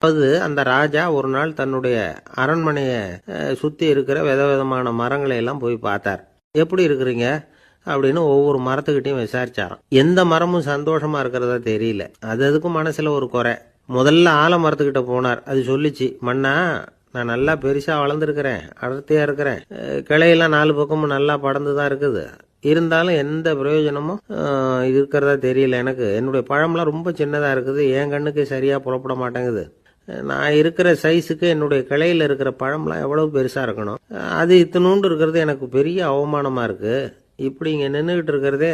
அதாவது அந்த ராஜா ஒரு நாள் தன்னுடைய அரண்மனையை சுற்றி சுத்தி இருக்கிற விதவிதமான மரங்களை எல்லாம் போய் பார்த்தார். எப்படி இருக்கிறீங்க? அப்படின்னு ஒவ்வொரு மரத்துக்கிட்டையும் விசாரிச்சாராம். எந்த மரமும் சந்தோஷமா இருக்கிறதா தெரியல. அது அதுக்கும் மனசுல ஒரு குறை. முதல்ல ஆலமரத்துக்கிட்ட போனார். அது சொல்லிச்சு மண்ணா நான் நல்லா பெருசா வளர்ந்துருக்கிறேன். அடர்த்தியா இருக்கிறேன். கிளையெல்லாம் நாலு பக்கமும் நல்லா படர்ந்து தான் இருக்குது. இருந்தாலும் எந்த பிரயோஜனமும் இருக்கிறதா தெரியல எனக்கு. என்னுடைய பழம்லாம் ரொம்ப சின்னதாக இருக்குது. என் கண்ணுக்கு சரியாக புலப்பட மாட்டேங்குது. நான் இருக்கிற சைஸுக்கு என்னுடைய கிளையில் இருக்கிற பழம்லாம் எவ்வளவு பெருசாக இருக்கணும்? அது இத்தினூண்டு இருக்கிறது எனக்கு பெரிய அவமானமாக இருக்குது இப்படி இங்கே நின்றுக்கிட்டு இருக்கிறதே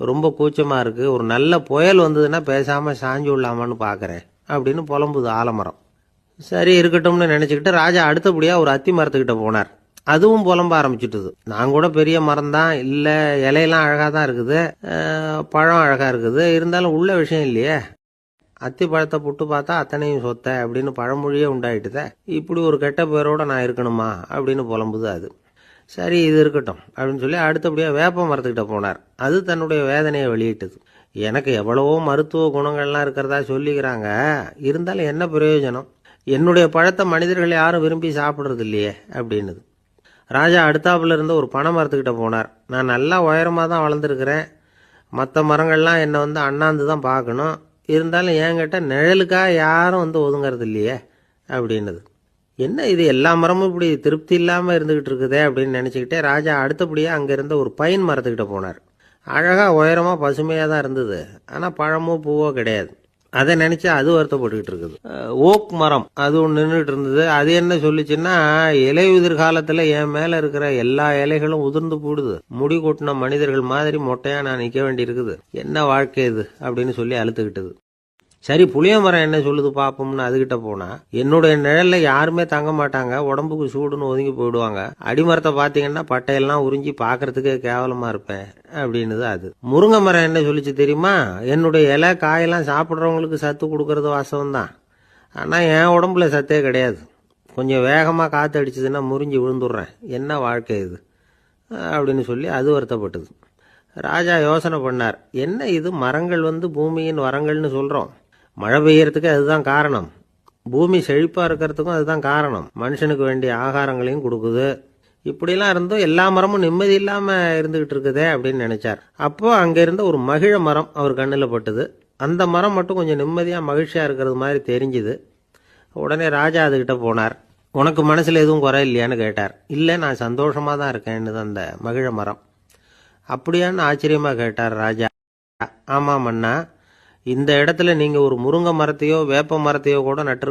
ரொம்ப கூச்சமாக இருக்குது ஒரு நல்ல புயல் வந்ததுன்னா பேசாமல் சாஞ்சு விடலாமான்னு பார்க்குறேன் அப்படின்னு புலம்புது ஆலமரம். சரி இருக்கட்டும்னு நினச்சிக்கிட்டு ராஜா அடுத்தபடியாக ஒரு அத்தி மரத்துக்கிட்ட போனார். அதுவும் புலம்ப ஆரம்பிச்சிட்டுது. நான் கூட பெரிய மரம் தான் இல்லை இலையெல்லாம் அழகாக தான் இருக்குது. பழம் அழகாக இருக்குது. இருந்தாலும் உள்ள விஷயம் இல்லையே. அத்தி பழத்தை புட்டு பார்த்தா அத்தனையும் சொத்த அப்படின்னு பழமொழியே உண்டாயிட்டுதே. இப்படி ஒரு கெட்ட பேரோட நான் இருக்கணுமா அப்படின்னு புலம்புது அது. சரி இது இருக்கட்டும் அப்படின்னு சொல்லி அடுத்தபடியாக வேப்ப மரத்துக்கிட்ட போனார். அது தன்னுடைய வேதனையை வெளியிட்டது. எனக்கு எவ்வளவோ மருத்துவ குணங்கள்லாம் இருக்கிறதா சொல்லிக்கிறாங்க. இருந்தாலும் என்ன பிரயோஜனம்? என்னுடைய பழத்தை மனிதர்கள் யாரும் விரும்பி சாப்பிட்றது இல்லையே அப்படின்னுது. ராஜா அடுத்தாப்புல இருந்து ஒரு பனை மரத்துக்கிட்ட போனார். நான் நல்லா உயரமாக தான் வளர்ந்துருக்கிறேன். மற்ற மரங்கள்லாம் என்னை வந்து அண்ணாந்து தான் பார்க்கணும். இருந்தாலும் என்கிட்ட நிழலுக்காக யாரும் வந்து ஒதுங்கிறது இல்லையே அப்படின்னது. என்ன இது எல்லா மரமும் இப்படி திருப்தி இல்லாமல் இருந்துக்கிட்டு இருக்குதே அப்படின்னு நினச்சிக்கிட்டே ராஜா அடுத்தபடியாக அங்கே இருந்த ஒரு பைன் மரத்துக்கிட்ட போனார். அழகாக உயரமாக பசுமையாக தான் இருந்தது. ஆனால் பழமோ பூவோ கிடையாது. அதை நினச்சி அது வருத்தப்பட்டுக்கிட்டு இருக்குது. ஓக் மரம் அது ஒன்று நின்றுட்டு இருந்தது. அது என்ன சொல்லுச்சுன்னா இலை உதிர் காலத்தில் என் மேலே இருக்கிற எல்லா இலைகளும் உதிர்ந்து போடுது. முடி கொட்டின மனிதர்கள் மாதிரி மொட்டையாக நான் நிற்க வேண்டியிருக்குது. என்ன வாழ்க்கை இது? அப்படின்னு சொல்லி அழுத்துக்கிட்டது. சரி புளிய மரம் என்ன சொல்லுது பார்ப்போம்னு அதுகிட்ட போனா என்னுடைய நிழல்ல யாருமே தங்க மாட்டாங்க உடம்புக்கு சூடுன்னு ஒதுங்கி போயிடுவாங்க. அடிமரத்தை பார்த்தீங்கன்னா பட்டையெல்லாம் உறிஞ்சி பார்க்கறதுக்கே கேவலமா இருப்பேன் அப்படின்னுது அது. முருங்கை மரம் என்ன சொல்லிச்சு தெரியுமா? என்னுடைய இலை காயெல்லாம் சாப்பிட்றவங்களுக்கு சத்து கொடுக்கறது வாசம் தான் ஆனால் என் உடம்புல சத்தே கிடையாது. கொஞ்சம் வேகமாக காற்று அடிச்சதுன்னா முறிஞ்சு விழுந்துடுறேன். என்ன வாழ்க்கை இது? அப்படின்னு சொல்லி அது வருத்தப்பட்டது. ராஜா யோசனை பண்ணார். என்ன இது? மரங்கள் வந்து பூமியின் வரங்கள்னு சொல்கிறோம் மழை பெய்யறதுக்கு அதுதான் காரணம். பூமி செழிப்பாக இருக்கிறதுக்கும் அதுதான் காரணம். மனுஷனுக்கு வேண்டிய ஆகாரங்களையும் கொடுக்குது. இப்படிலாம் இருந்தும் எல்லா மரமும் நிம்மதி இல்லாமல் இருந்துகிட்டு இருக்குதே அப்படின்னு நினைச்சார். அப்போ அங்க இருந்த ஒரு மகிழ மரம் அவர் கண்ணில் பட்டது. அந்த மரம் மட்டும் கொஞ்சம் நிம்மதியாக மகிழ்ச்சியாக இருக்கிறது மாதிரி தெரிஞ்சுது. உடனே ராஜா அதுக்கிட்ட போனார். உனக்கு மனசில் எதுவும் குறை இல்லையான்னு கேட்டார். இல்லை நான் சந்தோஷமாக தான் இருக்கேன்னு அந்த மகிழ மரம். அப்படியான்னு ஆச்சரியமாக கேட்டார் ராஜா. ஆமாம் அண்ணா. இந்த இடத்துல நீங்க ஒரு முருங்கை மரத்தையோ வேப்ப மரத்தையோ கூட நட்டு